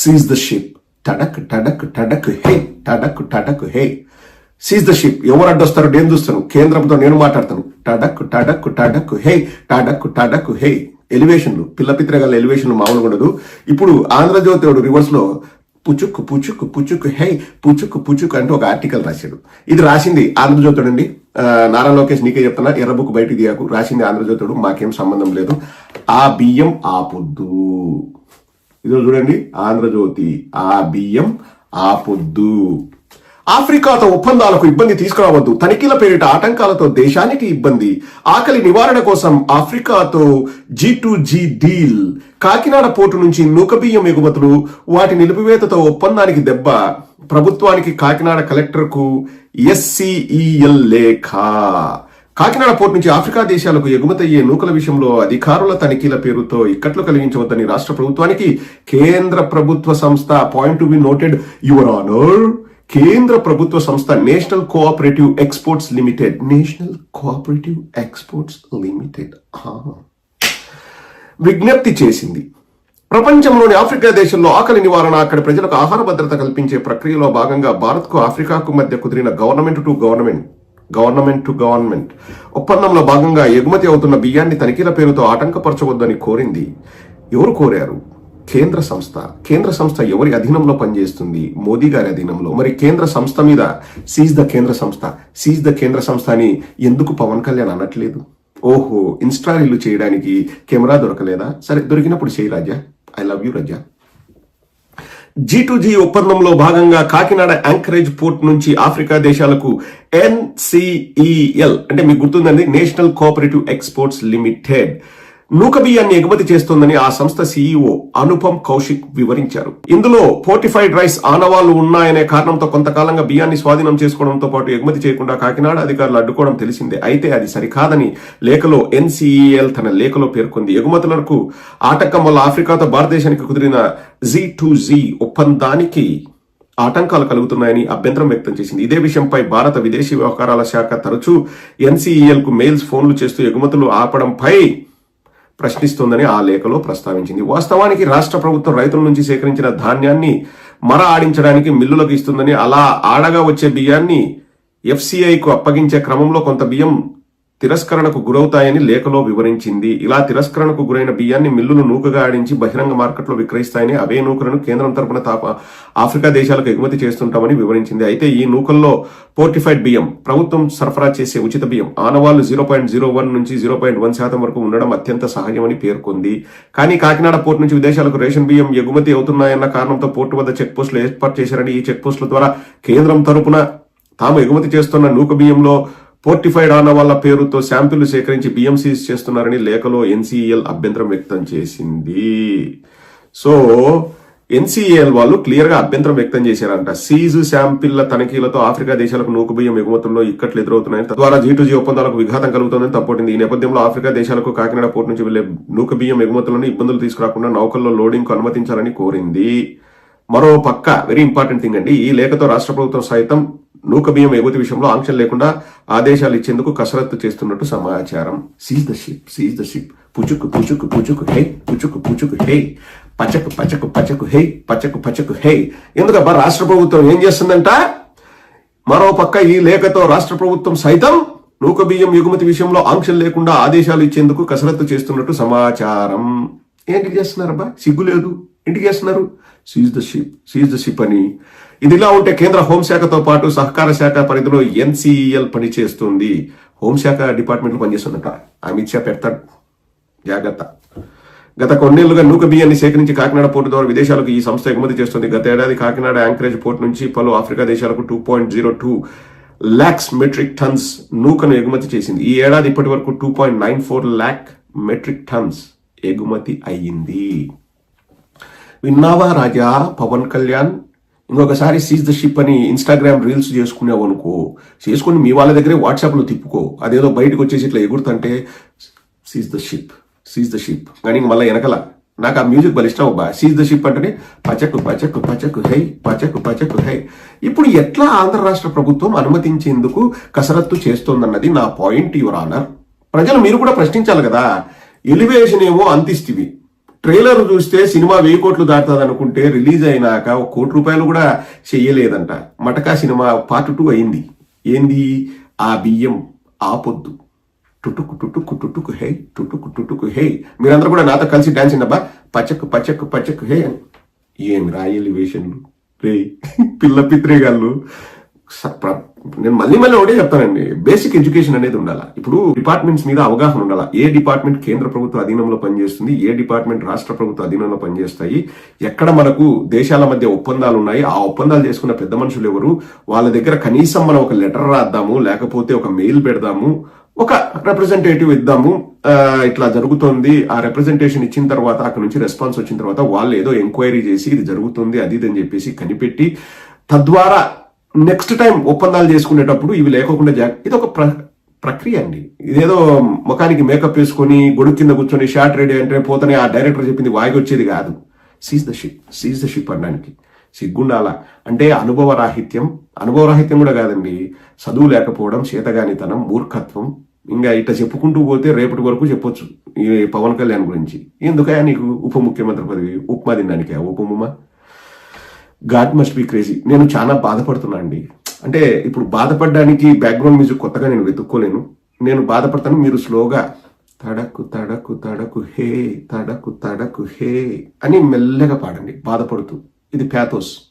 Seize the ship టడక్ టడక్ టడక్ హే టడక్ టడక్ హే సీజ్ ద షిప్ ఎవరు అడ్డొస్తారు? నేను చూస్తాను. కేంద్రంతో నేను మాట్లాడతాను. టడక్ టడక్ టడక్ హే టడక్ టడక్ హే ఎలివేషన్లు పిల్ల పిత్రగల ఎలివేషన్లు మామూలుగా ఉండదు. ఇప్పుడు ఆంధ్రజ్యోతిడు రివర్స్లో పుచుక్ పుచుక్ హే పుచుక్ పుచుక్ అంటూ ఒక ఆర్టికల్ రాశాడు. ఇది రాసింది ఆంధ్రజ్యోతుడు అండి నారా లోకేష్ నీకే చెప్తున్నా. ఎర్ర బుక్ బయటికి తీయకు రాసింది ఆంధ్రజ్యోతుడు మాకేం సంబంధం లేదు. ఆ బియ్యం ఆపొద్దు. ఇదో చూడండి ఆంధ్రజ్యోతి ఆ బియ్యం ఆపొద్దు. ఆఫ్రికాతో ఒప్పందాలకు ఇబ్బంది తీసుకురావద్దు. తనిఖీల పేరిట ఆటంకాలతో దేశానికి ఇబ్బంది. ఆకలి నివారణ కోసం ఆఫ్రికాతో G to G deal. Kakinada port నుంచి నూకబియ్యం ఎగుమతులు వాటి నిలిపివేతతో ఒప్పందానికి దెబ్బ. ప్రభుత్వానికి కాకినాడ కలెక్టర్కు ఎస్సీఈఎల్ లేఖ. కాకినాడ పోర్టు నుంచి ఆఫ్రికా దేశాలకు ఎగుమతయ్యే నూకల విషయంలో అధికారుల తనిఖీల పేరుతో ఇక్కట్లు కలిగించవద్దని రాష్ట్ర ప్రభుత్వానికి కేంద్ర ప్రభుత్వ సంస్థ point to be noted your honour. కేంద్ర ప్రభుత్వ సంస్థ national cooperative exports limited. National cooperative exports limited. విజ్ఞప్తి చేసింది. ప్రపంచంలోని ఆఫ్రికా దేశంలో ఆకలి నివారణ అక్కడి ప్రజలకు ఆహార భద్రత కల్పించే ప్రక్రియలో భాగంగా భారత్కు ఆఫ్రికాకు మధ్య కుదిరిన government to government government to government ఒప్పందంలో భాగంగా ఎగుమతి అవుతున్న బియ్యాన్ని తనిఖీల పేరుతో ఆటంకపరచవద్దని కోరింది. ఎవరు కోరారు? కేంద్ర సంస్థ. కేంద్ర సంస్థ ఎవరి అధీనంలో పనిచేస్తుంది? మోదీ గారి అధీనంలో. మరి కేంద్ర సంస్థ మీద సీజ్ ద కేంద్ర సంస్థ. సీజ్ ద కేంద్ర సంస్థ అని ఎందుకు పవన్ కళ్యాణ్ అనట్లేదు? ఓహో ఇన్స్టా రీళ్ళు చేయడానికి కెమెరా దొరకలేదా? సరే దొరికినప్పుడు చేయి Raja. I love you Raja. G to G ఒప్పందంలో భాగంగా కాకినాడ యాంకరేజ్ పోర్ట్ నుంచి ఆఫ్రికా దేశాలకు ఎన్సిఈఎల్ అంటే మీకు గుర్తుందండి నేషనల్ కోఆపరేటివ్ ఎక్స్పోర్ట్స్ లిమిటెడ్ నూక బియ్యాన్ని ఎగుమతి చేస్తోందని ఆ సంస్థ సీఈఓ అనుపమ్ కౌశిక్ వివరించారు. ఇందులో ఫోర్టిఫైడ్ రైస్ ఆనవాళ్ళు ఉన్నాయనే కారణంతో కొంతకాలంగా బియ్యాన్ని స్వాధీనం చేసుకోవడంతో పాటు ఎగుమతి చేయకుండా కాకినాడ అధికారులు అడ్డుకోవడం తెలిసిందే. అయితే అది సరికాదని లేఖలో ఎన్సీఈఎల్ తన లేఖలో పేర్కొంది. ఎగుమతులకు ఆటంకం వల్ల ఆఫ్రికాతో భారతదేశానికి కుదిరిన జీ టు జీ ఒప్పందానికి ఆటంకాలు కలుగుతున్నాయని అభ్యంతరం వ్యక్తం చేసింది. ఇదే విషయంపై భారత విదేశీ వ్యవహారాల శాఖ తరచూ ఎన్సీఈఎల్కు మెయిల్స్ ఫోన్లు చేస్తూ ఎగుమతులు ఆపడంపై ప్రశ్నిస్తోందని ఆ లేఖలో ప్రస్తావించింది. వాస్తవానికి రాష్ట్ర ప్రభుత్వం రైతుల నుంచి సేకరించిన ధాన్యాన్ని మర ఆడించడానికి మిల్లులకు ఇస్తుందని అలా ఆడగా వచ్చే బియ్యాన్ని ఎఫ్సిఐకు అప్పగించే క్రమంలో కొంత బియ్యం తిరస్కరణకు గురవుతాయని లేఖలో వివరించింది. ఇలా తిరస్కరణకు గురైన బియ్యాన్ని మిల్లులు నూకగా ఆడించి బహిరంగ మార్కెట్లో విక్రయిస్తాయని అవే నూకలను కేంద్రం తరపున తాప ఆఫ్రికా దేశాలకు ఎగుమతి చేస్తుంటామని వివరించింది. అయితే ఈ నూకల్లో పోర్టిఫైడ్ బియ్యం ప్రభుత్వం సరఫరా చేసే ఉచిత బియ్యం ఆనవాళ్ళు జీరో పాయింట్ జీరో వన్ నుంచి జీరో పాయింట్ వన్ శాతం వరకు ఉండడం అత్యంత సహజమని పేర్కొంది. కానీ కాకినాడ పోర్టు నుంచి విదేశాలకు రేషన్ బియ్యం ఎగుమతి అవుతున్నాయన్న కారణంతో పోర్టు వద్ద చెక్ పోస్టులు ఏర్పాటు చేశారని ఈ చెక్ పోస్టుల ద్వారా కేంద్రం తరపున తాము ఎగుమతి చేస్తున్న నూక బియ్యంలో ఫోర్టిఫైడ్ ఆన వాళ్ళ పేరుతో శాంపిల్ సేకరించి బియ్యం సీజ్ చేస్తున్నారని లేఖలో ఎన్సీఎల్ అభ్యంతరం వ్యక్తం చేసింది. సో ఎన్సీఏఎల్ వాళ్ళు క్లియర్గా అభ్యంతరం వ్యక్తం చేశారంట. సీజ్ శాంపిల్ల తనిఖీలతో ఆఫ్రికా దేశాలకు నూకు బియ్యం ఎగుమతుల్లో ఇక్కట్లు ఎదురవుతున్నాయని తద్వారా జీ టు జీ ఒప్పందాలకు విఘాతం కలుగుతుందని తప్పటింది ఈ నేపథ్యంలో ఆఫ్రికా దేశాలకు కాకినాడ పోర్టు నుంచి వెళ్ళే నూకు బియ్యం ఎగుమతులను ఇబ్బందులు తీసుకురాకుండా నౌకల్లో లోడింగ్కు అనుమతించాలని కోరింది. మరో పక్క వెరీ ఇంపార్టెంట్ థింగ్ అండి ఈ లేఖతో రాష్ట్ర ప్రభుత్వం సైతం నూకబియ్యం ఎగుమతి విషయంలో ఆంక్షలు లేకుండా ఆదేశాలు ఇచ్చేందుకు కసరత్తు చేస్తున్నట్టు సమాచారం. Seize the ship seize the ship పుచుకు పుచుకు పుచుకు హే పుచుకు పుచుకు హే పచకు పచకు పచకు హే పచకు పచకు హే ఎందుకబ్బా రాష్ట్ర ప్రభుత్వం ఏం చేస్తుందంట? మరో పక్క ఈ లేఖతో రాష్ట్ర ప్రభుత్వం సైతం నూకబియ్యం ఎగుమతి విషయంలో ఆంక్షలు లేకుండా ఆదేశాలు ఇచ్చేందుకు కసరత్తు చేస్తున్నట్టు సమాచారం. ఏంటి చేస్తున్నారబ్బా? సిగ్గు లేదు. ఇంటికి చేస్తున్నారు? Seize the ship seize the ship అని. ఇదిలా ఉంటే కేంద్ర హోంశాఖతో పాటు సహకార శాఖ పరిధిలో ఎన్సీఎల్ పనిచేస్తుంది. హోంశాఖ డిపార్ట్మెంట్లో పనిచేస్తుందట. అమిత్ షా పెడతాడు. జాగ్రత్త. గత కొన్నేళ్ళుగా నూక బియ్యాన్ని సేకరించి కాకినాడ పోర్టు ద్వారా విదేశాలకు ఈ సంస్థ ఎగుమతి చేస్తుంది. గత ఏడాది కాకినాడ యాంకరేజ్ పోర్ట్ నుంచి పలు ఆఫ్రికా దేశాలకు two point zero two lakhs metric tons నూకను ఎగుమతి చేసింది. ఈ ఏడాది ఇప్పటి వరకు two point nine four lakh metric tons ఎగుమతి అయ్యింది. విన్నావా రాజా? పవన్ కళ్యాణ్ ఇంకొకసారి సీజ్ ద షిప్ అని ఇన్స్టాగ్రామ్ రీల్స్ చేసుకున్నావు అనుకో చేసుకుని మీ వాళ్ళ దగ్గరే వాట్సాప్లో తిప్పుకో. అదేదో బయటకు వచ్చేసి ఇట్లా ఎగురుతుంటే seize the ship seize the ship కానీ మళ్ళీ వెనకల నాకు ఆ మ్యూజిక్ బలిష్టం అబ్బా. సీజ్ ద షిప్ అంటేనే పచకు పచకు పచకు హై పచకు పచకు హై. ఇప్పుడు ఎట్లా ఆంధ్ర రాష్ట్ర ప్రభుత్వం అనుమతించేందుకు కసరత్తు చేస్తోందన్నది నా పాయింట్ యువర్ ఆనర్ ప్రజలు మీరు కూడా ప్రశ్నించాలి కదా. ఎలివేషన్ ఏమో అంతిస్తివి ట్రైలర్ చూస్తే సినిమా వెయ్యి కోట్లు దాటుతుంది అనుకుంటే రిలీజ్ అయినాక ఒక కోటి రూపాయలు కూడా చెయ్యలేదంట. మటకా సినిమా పార్ట్ టూ అయింది. ఏంది? ఆ బియ్యం ఆపొద్దు. టుటుకు టుటుకు టుటుకు హే టుటుకు టుటుకు హే. మీరందరూ కూడా నాతో కలిసి డాన్స్ అబ్బా. పచ్చకు పచ్చకు పచ్చకు హే అని. ఏం రాయలి వేషన్లు రే పిల్ల పిత్రేగాళ్ళు. స- నేను మళ్ళీ మళ్ళీ ఒకటే చెప్తానండి. బేసిక్ ఎడ్యుకేషన్ అనేది ఉండాలి? ఇప్పుడు డిపార్ట్మెంట్స్ మీద అవగాహన ఉండాలి? ఏ డిపార్ట్మెంట్ కేంద్ర ప్రభుత్వ అధీనంలో పనిచేస్తుంది? ఏ డిపార్ట్మెంట్ రాష్ట్ర ప్రభుత్వ అధీనంలో పనిచేస్తాయి? ఎక్కడ మనకు దేశాల మధ్య ఒప్పందాలు ఉన్నాయి? ఆ ఒప్పందాలు చేసుకున్న పెద్ద మనుషులు ఎవరు? వాళ్ళ దగ్గర కనీసం మనం ఒక లెటర్ రాద్దాము లేకపోతే ఒక మెయిల్ పెడదాము ఒక రిప్రజెంటేటివ్ ఇద్దాము. ఇట్లా జరుగుతుంది. ఆ రిప్రజెంటేషన్ ఇచ్చిన తర్వాత అక్కడ నుంచి రెస్పాన్స్ వచ్చిన తర్వాత వాళ్ళు ఏదో ఎంక్వైరీ చేసి ఇది జరుగుతుంది అది ఇది అని చెప్పేసి కనిపెట్టి తద్వారా నెక్స్ట్ టైం ఒప్పందాలు చేసుకునేటప్పుడు ఇవి లేకోకుండా జాగ్ ఇది ఒక ప్ర ప్రక్రియ అండి. ఇదేదో ముఖానికి మేకప్ వేసుకొని గొడుగు కింద కూర్చొని షార్ట్ రెడీ అంటే పోతనే ఆ డైరెక్టర్ చెప్పింది వాగి వచ్చేది కాదు. Seize the ship seize the ship అనడానికి. సిగ్గుండాల? అంటే అనుభవ రాహిత్యం అనుభవ రాహిత్యం కూడా కాదండి. చదువు లేకపోవడం చేతగానితనం మూర్ఖత్వం ఇంకా ఇట్లా చెప్పుకుంటూ పోతే రేపటి వరకు చెప్పొచ్చు ఈ పవన్ కళ్యాణ్ గురించి. ఎందుకయా నీకు ఉప ముఖ్యమంత్రి పదవి? ఉప్మా తినడానికి? ఉపముమా గాడ్ మస్ట్ బి క్రేజీ. నేను చాలా బాధపడుతున్నా అండి. అంటే ఇప్పుడు బాధపడడానికి బ్యాక్గ్రౌండ్ మ్యూజిక్ కొత్తగా నేను వెతుక్కోలేను. నేను బాధపడతాను మీరు స్లోగా తడకు తడకు తడకు హే తడకు తడకు హే అని మెల్లగా పాడండి. బాధపడుతూ. ఇది ప్యాథోస్.